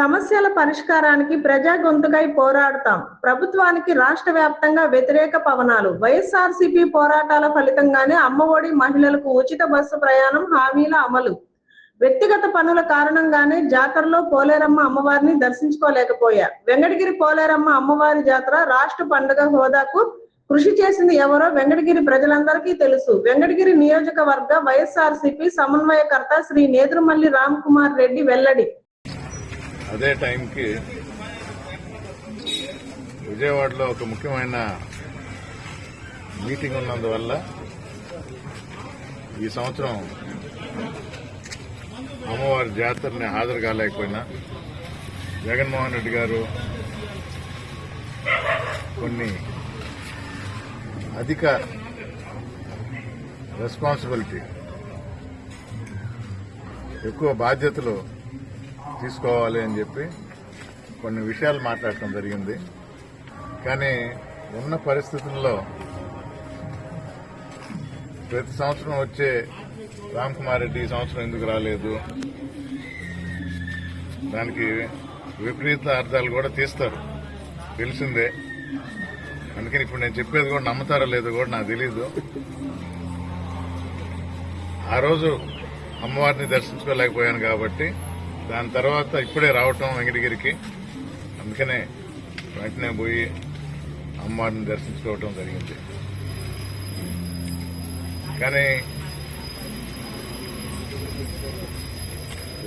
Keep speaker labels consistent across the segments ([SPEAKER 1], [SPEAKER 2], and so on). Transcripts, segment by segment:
[SPEAKER 1] సమస్యల పరిష్కారానికి ప్రజా గొంతుకై పోరాడతాం. ప్రభుత్వానికి రాష్ట్ర వ్యాప్తంగా వ్యతిరేక పవనాలు. వైఎస్ఆర్సీపీ పోరాటాల ఫలితంగానే అమ్మఒడి మహిళలకు ఉచిత బస్సు ప్రయాణం హామీల అమలు. వ్యక్తిగత పనుల కారణంగానే జాతరలో పోలేరమ్మ అమ్మవారిని దర్శించుకోలేకపోయా. వెంకటగిరి పోలేరమ్మ అమ్మవారి జాతర రాష్ట్ర పండుగ హోదాకు కృషి చేసింది ఎవరో వెంకటగిరి ప్రజలందరికీ తెలుసు. వెంకటగిరి నియోజకవర్గ వైఎస్ఆర్సీపీ సమన్వయకర్త శ్రీ నేదురుమల్లి రామ్ కుమార్ రెడ్డి వెల్లడి.
[SPEAKER 2] అదే టైంకి విజయవాడలో ఒక ముఖ్యమైన మీటింగ్ ఉన్నందువల్ల ఈ సంవత్సరం అమ్మవారి జాతరని హాజరు కాలేకపోయినా జగన్మోహన్ రెడ్డి గారు కొన్ని అధిక రెస్పాన్సిబిలిటీ ఎక్కువ బాధ్యతలు తీసుకోవాలి అని చెప్పి కొన్ని విషయాలు మాట్లాడటం జరిగింది. కానీ ఉన్న పరిస్థితుల్లో ప్రతి సంవత్సరం వచ్చే రామ్ కుమార్ రెడ్డి ఈ సంవత్సరం ఎందుకు రాలేదు? దానికి విపరీత అర్థాలు కూడా తీస్తారు. తెలిసిందే. అందుకని ఇప్పుడు నేను చెప్పేది కూడా నమ్ముతారో లేదో కూడా నాకు తెలీదు. ఆ రోజు అమ్మవారిని దర్శించుకోలేకపోయాను కాబట్టి దాని తర్వాత ఇప్పుడే రావటం వెంకటగిరికి. అందుకనే వెంటనే పోయి అమ్మవారిని దర్శించుకోవటం జరిగింది. కానీ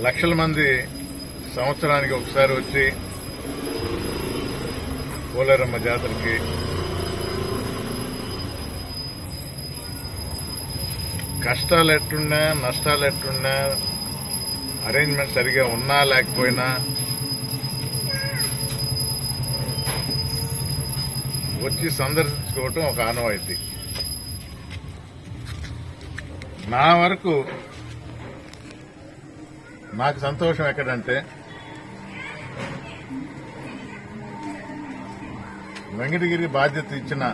[SPEAKER 2] లక్షల మంది సంవత్సరానికి ఒకసారి వచ్చి పోలేరమ్మ జాతరకి కష్టాలు ఎట్టున్నా నష్టాలు ఎట్టున్నా అరేంజ్మెంట్ సరిగా ఉన్నా లేకపోయినా వచ్చి సందర్శించుకోవటం ఒక ఆనవాయితీ. నా వరకు నాకు సంతోషం ఎక్కడంటే వెంకటగిరి బాధ్యత ఇచ్చిన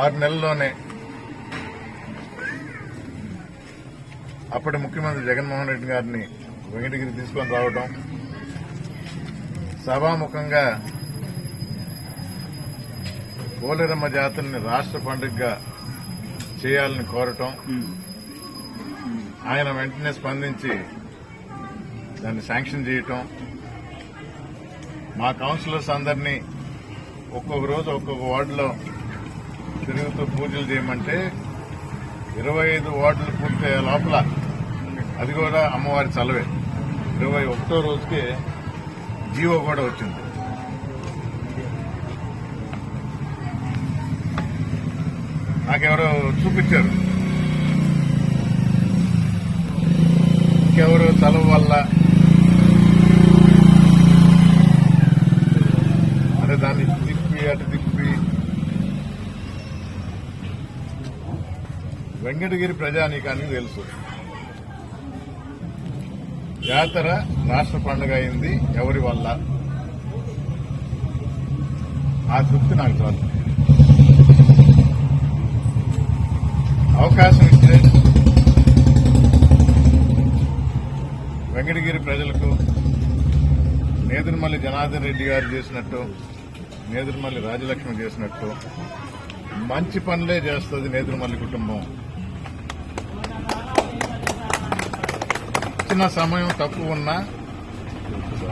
[SPEAKER 2] ఆరు నెలల్లోనే అప్పటి ముఖ్యమంత్రి జగన్మోహన్ రెడ్డి గారిని వెంకటగిరి తీసుకొని రావడం సభాముఖంగా పోలేరమ్మ జాతరని రాష్ట్ర పండుగగా చేయాలని కోరటం. ఆయన వెంటనే స్పందించి దాన్ని శాంక్షన్ చేయటం. మా కౌన్సిలర్స్ అందరినీ ఒక్కొక్క రోజు ఒక్కొక్క వార్డులో తిరుగుతూ పూజలు చేయమంటే ఇరవై ఐదు వార్డులు పూర్తయ్యే లోపల అది కూడా అమ్మవారి చలవే. ఇరవై ఒకటో రోజుకే జీవో కూడా వచ్చింది. నాకెవరో చూపించారు. ఇంకెవరు తల వల్ల? అరే దాన్ని తిప్పి అటు తిప్పి. వెంకటగిరి ప్రజానీకానికి తెలుసు. జాతర రాష్ట్ర పండుగ అయింది. ఎవరి వల్ల? ఆ తృప్తి నాకు చాలు అవకాశం ఇచ్చే వెంకటగిరి ప్రజలకు నేదురుమల్లి జనార్దన్ రెడ్డి గారు చేసినట్టు నేదురుమల్లి రాజలక్ష్మి చేసినట్టు మంచి పనులే చేస్తుంది నేదురుమల్లి కుటుంబం. ఇచ్చిన సమయం తక్కువ ఉన్నా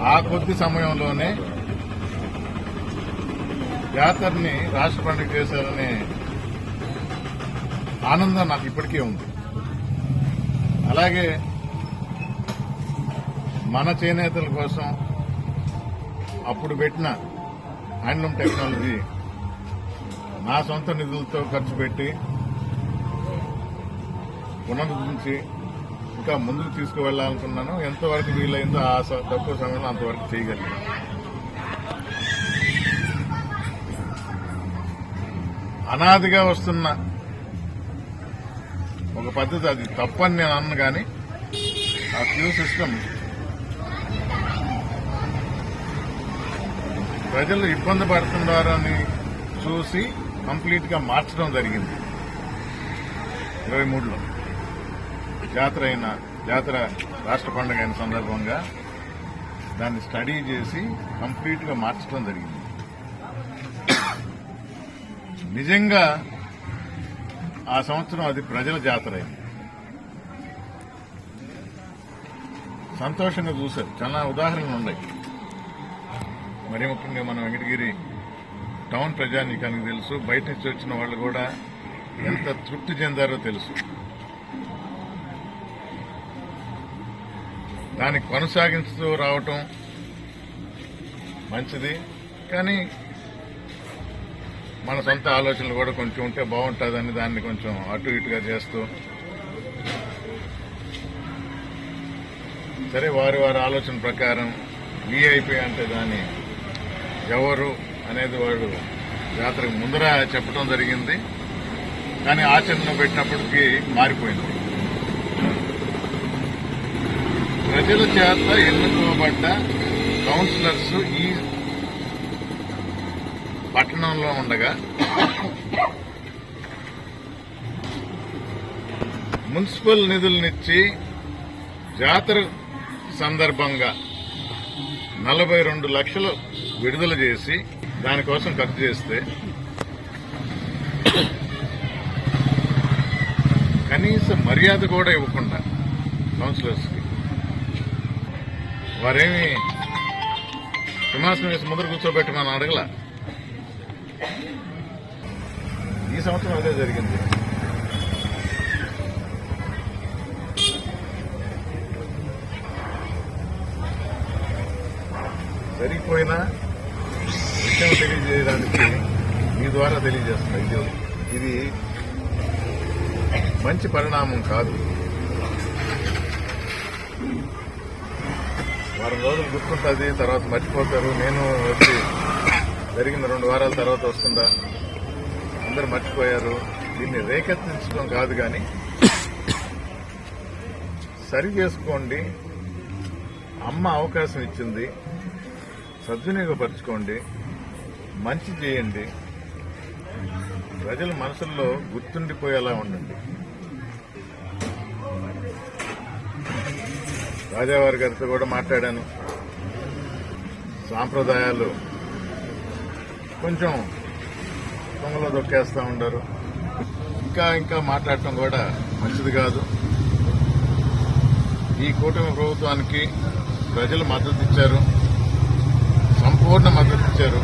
[SPEAKER 2] ఆ కొద్ది సమయంలోనే జాతరని రాష్ట్ర పండుగ చేశారనే ఆనందం నాకు ఇప్పటికే ఉంది. అలాగే మన చేనేతల కోసం అప్పుడు పెట్టిన హ్యాండ్లూమ్ టెక్నాలజీ నా సొంత నిధులతో ఖర్చు పెట్టి పునరుద్ధరించి ఇంకా ముందుకు తీసుకువెళ్ళాలనుకున్నాను. ఎంతవరకు వీలైందో ఆ తక్కువ సమయంలో అంతవరకు చేయగలిగాను. అనాదిగా వస్తున్న ఒక పద్ధతి అది. తప్పని నేను అన్ను కానీ ఆ క్యూ సిస్టమ్ ప్రజలు ఇబ్బంది పడుతున్నారని చూసి కంప్లీట్గా మార్చడం జరిగింది. ఇరవై మూడులో. జాతర అయిన జాతర రాష్ట్ర పండుగ అయిన సందర్భంగా దాన్ని స్టడీ చేసి కంప్లీట్గా మార్చడం జరిగింది. నిజంగా ఆ సంవత్సరం అది ప్రజల జాతర అయింది. సంతోషంగా చూశారు. చాలా ఉదాహరణలు ఉన్నాయి. మరి ముఖ్యంగా మన వెంకటగిరి టౌన్ ప్రజానీకానికి తెలుసు. బయట నుంచి వచ్చిన వాళ్ళు కూడా ఎంత తృప్తి చెందారో తెలుసు. దాన్ని కొనసాగిస్తూ రావటం మంచిది. కానీ మన సొంత ఆలోచనలు కూడా కొంచెం ఉంటే బాగుంటుందని దాన్ని కొంచెం అటు ఇటుగా చేస్తూ సరే వారి వారి ఆలోచన ప్రకారం వీఐపీ అంటే దాన్ని ఎవరు అనేది వాడు జాతరకు ముందర చెప్పడం జరిగింది. కానీ ఆచరణలో పెట్టినప్పటికీ మారిపోయింది. ప్రజల చేత ఎన్నుకోబడ్డ కౌన్సిలర్స్ ఈ పట్టణంలో ఉండగా మున్సిపల్ నిధులనిచ్చి జాతర సందర్భంగా నలభై రెండు లక్షలు విడుదల చేసి దానికోసం ఖర్చు చేస్తే కనీస మర్యాద కూడా ఇవ్వకుండా కౌన్సిలర్స్కి వారేమి సింహాసనం వేసి ముందర కూర్చోబెట్టి మనం అడగల? ఈ సంవత్సరం అదే జరిగింది. సరిపోయినా విషయం తెలియజేయడానికి మీ ద్వారా తెలియజేస్తున్నా. ఇది ఇది మంచి పరిణామం కాదు. వారం రోజులు గుర్తుంటుంది తర్వాత మర్చిపోతారు. నేను వచ్చి జరిగిన రెండు వారాల తర్వాత వస్తుందా? అందరు మర్చిపోయారు. దీన్ని రేకెత్తించడం కాదు కానీ సరి చేసుకోండి. అమ్మ అవకాశం ఇచ్చింది. సద్వినియోగపరచుకోండి. మంచి చేయండి. ప్రజల మనసుల్లో గుర్తుండిపోయేలా ఉండండి. రాజావారి గారితో కూడా మాట్లాడాను. సాంప్రదాయాలు కొంచెం దొంగలో దొక్కేస్తూ ఉండరు. ఇంకా ఇంకా మాట్లాడటం కూడా మంచిది కాదు. ఈ కూటమి ప్రభుత్వానికి ప్రజలు మద్దతు ఇచ్చారు. సంపూర్ణ మద్దతు ఇచ్చారు.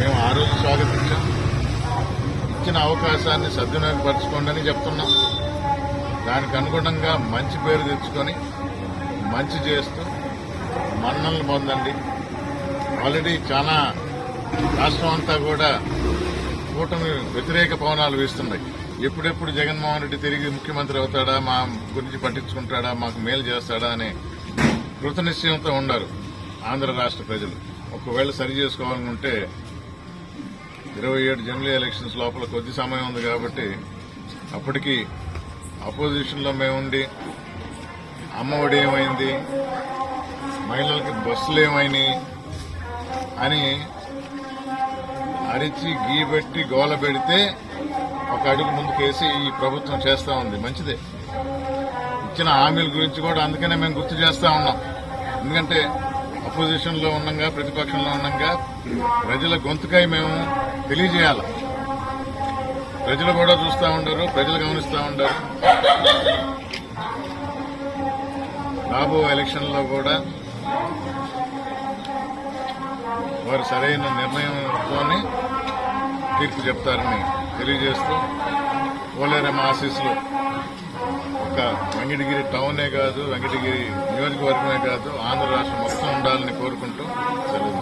[SPEAKER 2] మేము ఆ రోజు స్వాగతించాం. ఇచ్చిన అవకాశాన్ని సద్వినియోగపరచుకోండి అని చెప్తున్నాం. దానికి అనుగుణంగా మంచి పేరు తెచ్చుకొని మంచి చేస్తూ మన్నలు పొందండి. ఆల్రెడీ చాలా రాష్ట్రం అంతా కూడా కూటమి వ్యతిరేక పవనాలు వీస్తున్నాయి. ఎప్పుడెప్పుడు జగన్మోహన్ రెడ్డి తిరిగి ముఖ్యమంత్రి అవుతాడా మా గురించి పట్టించుకుంటాడా మాకు మేలు చేస్తాడా అనే కృతనిశ్చయంతో ఉన్నారు ఆంధ్ర రాష్ట్ర ప్రజలు. ఒకవేళ సరి చేసుకోవాలనుకుంటే ఇరవై ఏడు జనరల్ ఎలక్షన్స్ లోపల కొద్ది సమయం ఉంది కాబట్టి అప్పటికి అపోజిషన్లో మేముండి అమ్మఒడి ఏమైంది మహిళలకి బస్సులు ఏమైనాయి అని అరిచి గీ పెట్టి గోల పెడితే ఒక అడుగు ముందుకేసి ఈ ప్రభుత్వం చేస్తా ఉంది. మంచిదే. ఇచ్చిన హామీల గురించి కూడా అందుకనే మేము గుర్తు చేస్తా ఉన్నాం. ఎందుకంటే అపోజిషన్లో ఉన్నాగా ప్రతిపక్షంలో ఉన్నాగా ప్రజల గొంతుకై మేము తెలియజేయాలి. ప్రజలు కూడా చూస్తూ ఉండరు ప్రజలు గమనిస్తూ ఉండరు. రాబో ఎలక్షన్లో కూడా వారు సరైన నిర్ణయంతోనే తీర్పు చెప్తారని తెలియజేస్తూ పోలేరమ్మ ఆశీస్సులు ఒక వెంకటగిరి టౌనే కాదు వెంకటగిరి నియోజకవర్గమే కాదు ఆంధ్ర రాష్ట్రం మొత్తం ఉండాలని కోరుకుంటూ సెలవు